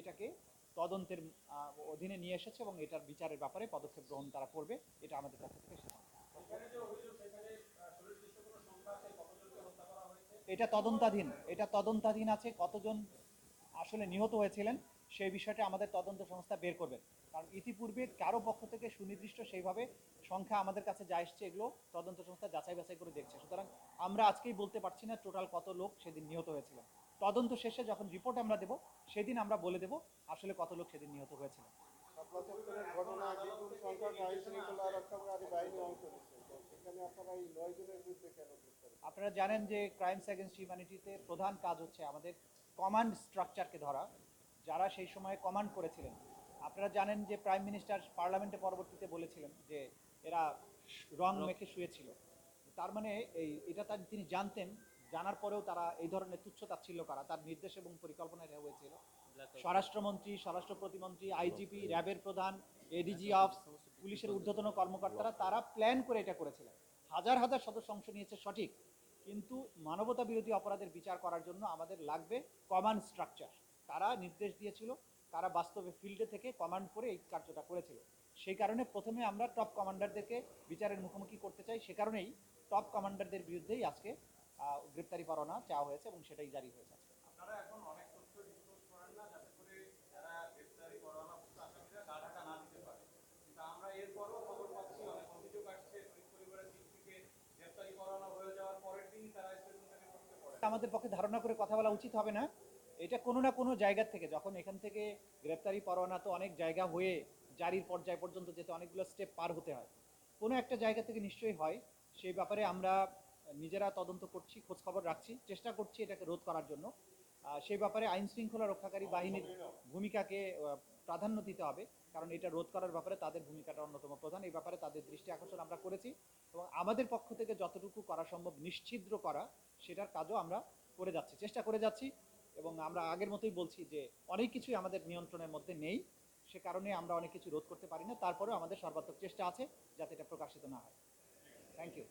এটাকে তদন্তের অধীনে নিয়ে এসেছে এবং এটার বিচারের ব্যাপারে পদক্ষেপ গ্রহণ তারা করবে, এটা আমাদের পক্ষ থেকে এটা তদন্তাধীন এটা তদন্তাধীন আছে কতজন আসলে নিহত হয়েছিলেন, সেই বিষয়টা আমাদের তদন্ত সংস্থা বের করবে। কারণ ইতিপূর্বে কারও পক্ষ থেকে সুনির্দিষ্ট সেইভাবে সংখ্যা আমাদের কাছে যা এসছে এগুলো তদন্ত সংস্থা যাচাই বাছাই করে দেখছে। সুতরাং আমরা আজকেই বলতে পারছি না টোটাল কত লোক সেদিন নিহত হয়েছিলেন। তদন্ত শেষে যখন রিপোর্ট আমরা দেব সেদিন আমরা বলে দেব আসলে কত লোক সেদিন নিহত আপনারা গ্রেপ্তার আপনারা জানেন যে ক্রাইমস অ্যাগেন্স্ট হিউম্যানিটিতে প্রধান কাজ হচ্ছে আমাদের কমান্ড স্ট্রাকচারকে ধরা। যারা সেই সময় কমান্ড করেছিলেন। আপনারা জানেন যে প্রাইম মিনিস্টার পার্লামেন্টে পরবর্তীতে বলেছিলেন যে এরা রং মেখে শুয়েছিল। তার মানে এই এটা তার তিনি জানতেন জানার পরেও তারা এই ধরনের তুচ্ছ তাচ্ছিল্য করা? তার নির্দেশ এবং পরিকল্পনা এটা হয়েছিল। স্বরাষ্ট্রমন্ত্রী স্বরাষ্ট্র প্রতিমন্ত্রী আইজিপি র্যাবের প্রধান এডিজি অফ পুলিশের ঊর্ধ্বতন কর্মকর্তারা তারা প্ল্যান করে এটা করেছিলেন। হাজার হাজার সদস্য অংশ নিয়েছে সঠিক। কিন্তু মানবতা বিরোধী অপরাধের বিচার করার জন্য আমাদের লাগবে কমান্ড স্ট্রাকচার তারা নির্দেশ দিয়েছিল তারা বাস্তবে ফিল্ডে থেকে কমান্ড করে এই কার্যটা করেছিল। সেই কারণে প্রথমে আমরা টপ কমান্ডারদেরকে বিচারের মুখোমুখি করতে চাই। সে কারণেই টপ কমান্ডারদের বিরুদ্ধেই আজকে গ্রেপ্তারি পরোয়ানা চাওয়া হয়েছে এবং সেটাই জারি হয়েছে আপনারা এখন অনেক তথ্য ডিসক্লোজ করেন না যাতে করে যারা গ্রেপ্তারি পরোয়ানাভুক্ত আসামিরা গা ঢাকা না দিতে পারে। কিন্তু আমরা এরপরও খবর পাচ্ছি অনেক অভিযোগ আসছে শহীদ পরিবারের দিক থেকে গ্রেপ্তারি পরোয়ানা হয়ে যাওয়ার পরের দিনই তারা স্টেশন থেকে ঢুকতে পারে আমাদের পক্ষে ধারণা করে কথা বলা উচিত হবে না। এটা কোনো না কোনো জায়গা থেকে যখন এখান থেকে গ্রেপ্তারি পরোয়ানা তো অনেক জায়গা হয়ে জারির পর্যায় পর্যন্ত যেতে অনেকগুলো স্টেপ পার হতে হয়। কোনো একটা জায়গা থেকে নিশ্চয়ই হয়। সেই ব্যাপারে আমরা নিজেরা তদন্ত করছি খোঁজ খবর রাখছি, চেষ্টা করছি এটাকে রোধ করার জন্য। সেই ব্যাপারে আইন শৃঙ্খলা রক্ষাকারী বাহিনীর ভূমিকাকে প্রাধান্য দিতে হবে, কারণ এটা রোধ করার ব্যাপারে তাদের ভূমিকাটা অন্যতম প্রধান। এই ব্যাপারে তাদের দৃষ্টি আকর্ষণ আমরা করেছি এবং আমাদের পক্ষ থেকে যতটুকু করা সম্ভব নিশ্ছিদ্র করা, সেটার কাজও আমরা করে যাচ্ছি, চেষ্টা করে যাচ্ছি এবং আমরা আগের মতোই বলছি যে অনেক কিছুই আমাদের নিয়ন্ত্রণের মধ্যে নেই, সে কারণে আমরা অনেক কিছু রোধ করতে পারি না। তারপরেও আমাদের সর্বাত্মক চেষ্টা আছে যাতে এটা প্রকাশিত না হয়। Thank you